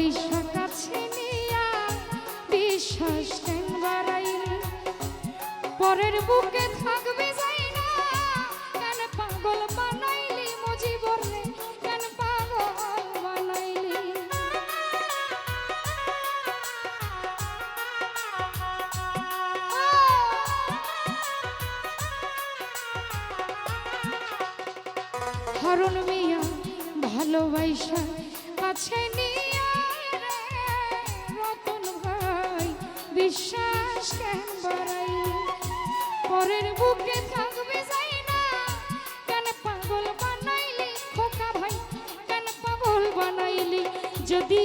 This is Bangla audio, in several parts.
ভালোবাসা কাছে নিয়া বিশ্বাস পরের বুকে থাকবে যাই না কেন পাগল বানাইলি কেন পাগল বানাইলি? হরণ মিয়া, ভালোবাসা কাছে নিয়া বিশ্বাস কেন বাড়াই পরের বুকে থাকবে যাই না কেন পাগল বানাইলি খোকা ভাই? কেন পাগল বানাইলি? যদি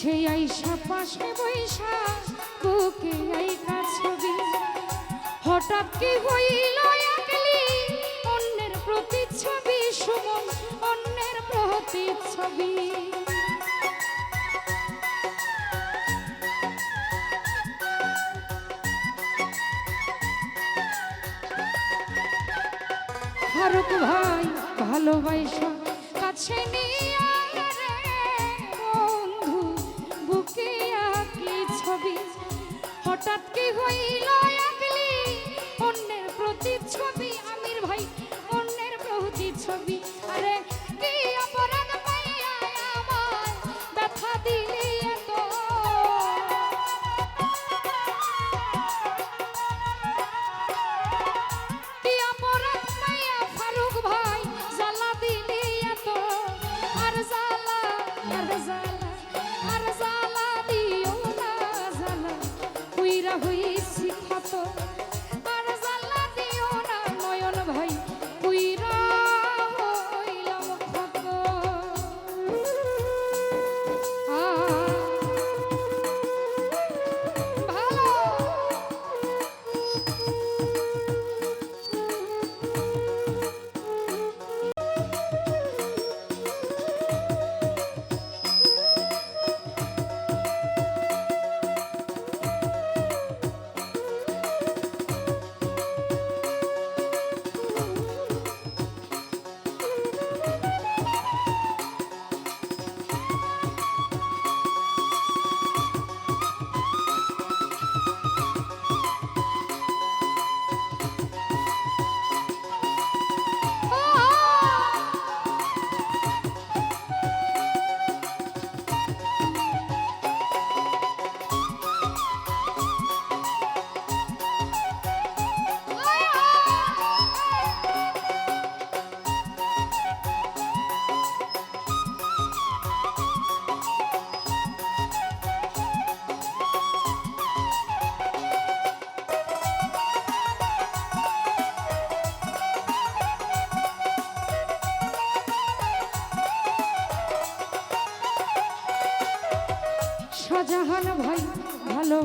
কাছে আইসা, পাশে বৈশা বুকে আইকা ছবি। হঠাৎ কি হইল একলি? অন্যের প্রতিচ্ছবি সুমন, অন্যের প্রতিচ্ছবি। ফারুক ভাই, ভালোবাসা কাছে নিয়া প্রতিচ্ছবি আরে কি অপরাধ পাইয়া আমায় ব্যথা দিলি এত? কি অপরাধ পাইয়া ফারুক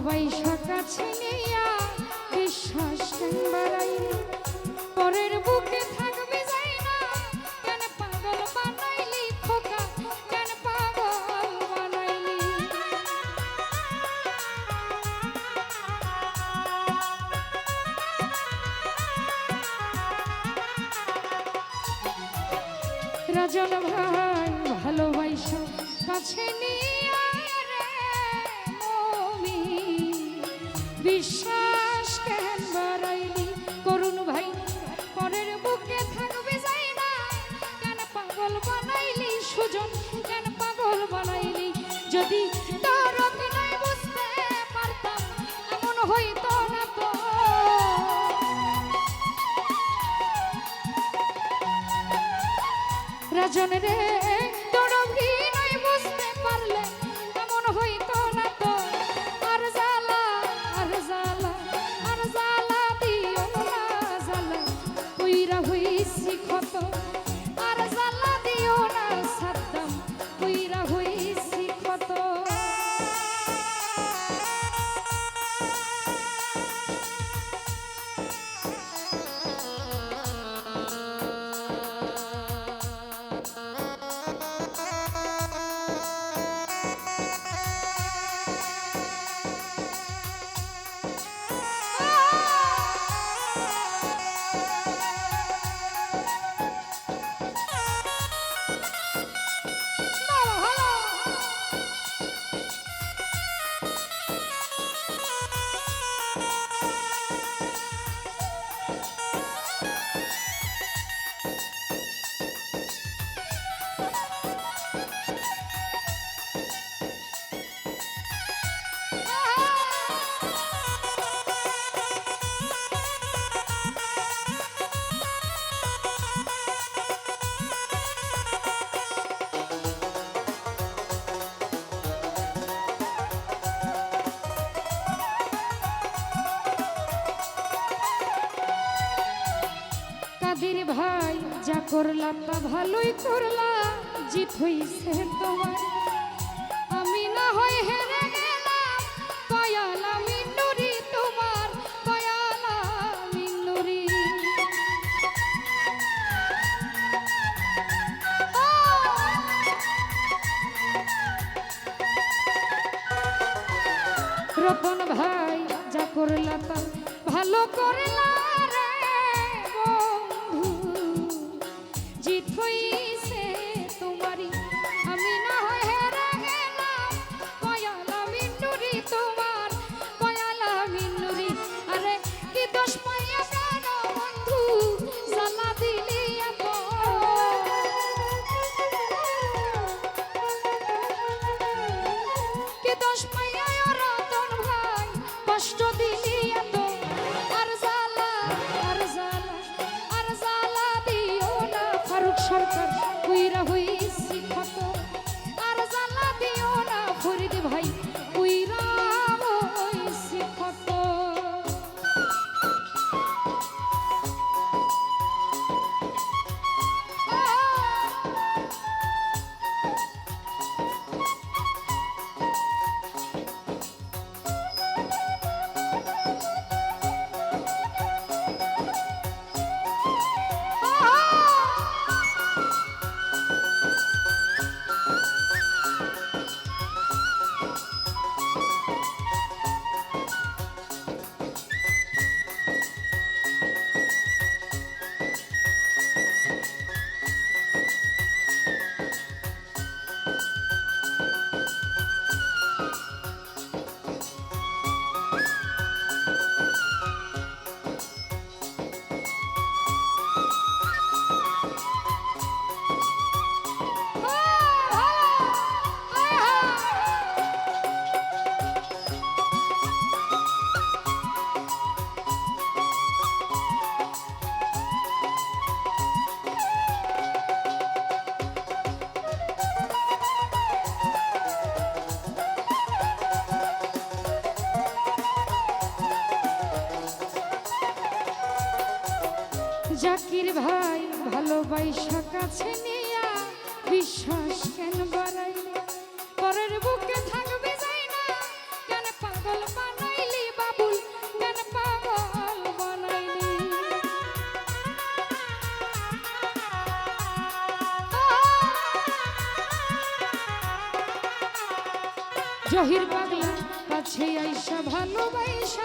ভালোবাসা কাছে নিয়া বিশ্বাস কেন বাড়াইলি পরের বুকে থাকবে যাই না। কেন পাগল বানাইলি খোকা? কেন পাগল বানাইলি? রাজন ভাই, ভালোবাসা, কাছে নিয়ে বিশ্বাস কেন বাড়াইলি? করুন ভাই, পরের বুকে থাকবে যাই না। কেন পাগল বানাইলি সুজন? কেন পাগল বানাইলি? যদি তোর অভিনয় বুঝতে পারতাম, এমন হইতো না তো। রাজন রে ভাই যা করলা তা ভালোই করলা জিত হইছে তোমার আমি না হয় হেরে গেলাম, দয়ালা মিন্নুরি তোমার, দয়ালা মিন্নুরি রতন ভাই যা করলা তা ভালো করলা জাকির ভাই ভালোবাসা কাছে নিয়া। বিশ্বাস কেন বাড়াইলি? পরের বুকে থাকবে যাই না কেন পাগল বানাইলি বাবুল? কেন পাগল বানাইলি? জহির পাগলা কাছে আইসা ভালোবাসা